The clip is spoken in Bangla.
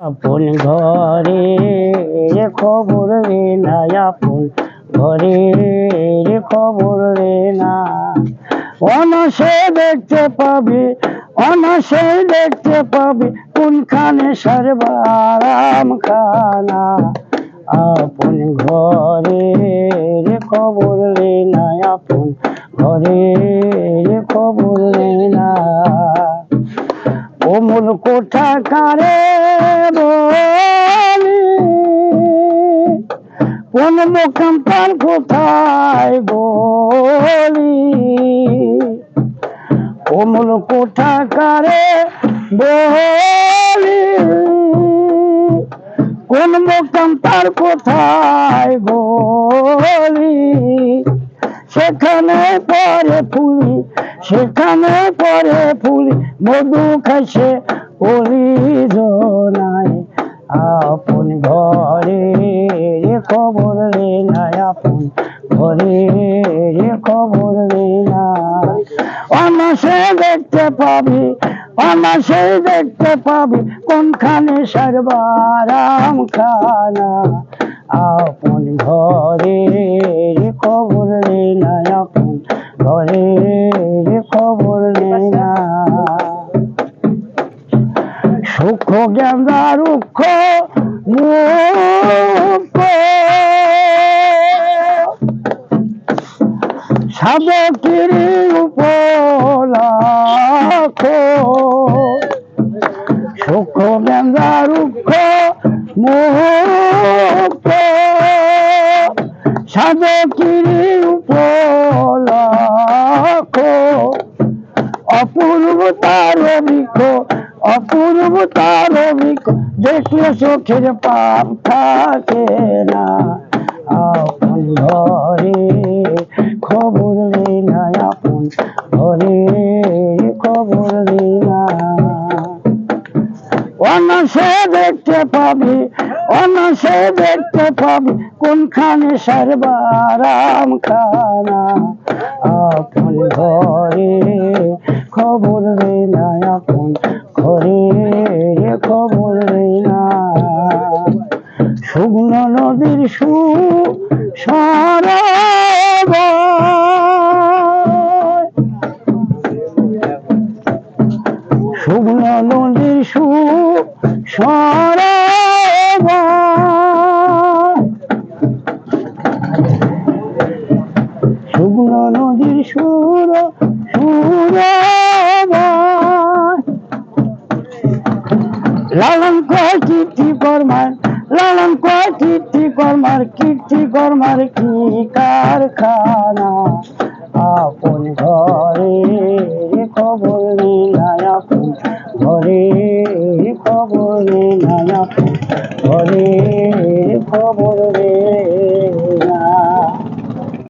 আপন ঘরে রে খবর রে না আপন ঘরে রে খবর রে না। অনাসে দেখতে পাবি অনাসে দেখতে পাবি, কোনখানে সর্বারাম খানা আপন ঘরে রে খবর কোন মোকাম তার কোথায় বলি? অমূল কোঠা কারে বলি। কোন মোকাম তার কোথায় বলি? সেখানে পরে ফুলি, সেখানে পরে ফুলি, মধু খাইছে ওলি জনাই আপন ঘরে। খবর রে না আপন ঘরে রে খবর না অনাসে দেখতে পাবি অনাসে দেখতে পাবি, কোনখানে সর্বারাম খানা আপন ঘরে রে খবর রে না আপন ঘরে রে খবর রে সুখ গেন্দা রুক্ষ মুখ সাধকিরি উপলাখ। সুখ গেন্দা রুক্ষ মুখ সাধকিরি উপলাখ। অপূর্ব তার বৃক্ষ অপূর্ব তার বৃক্ষ দেখলে চোখের পাপ থাকে না। অনাসে দেখতে পাবি অনাসে দেখতে পাবি, কোনখানে সর্বারাম খানা আপন ঘরে খবর রে না, আপন ঘরে খবর রে না। শুকনো নদীর সু সরব শুকনো নদীর সুর সুরব লালন কীর্তি কর্মার, লালন কীর্তি কর্মার কীর্তি কর্মার, কি কারখানা? আপন ঘরে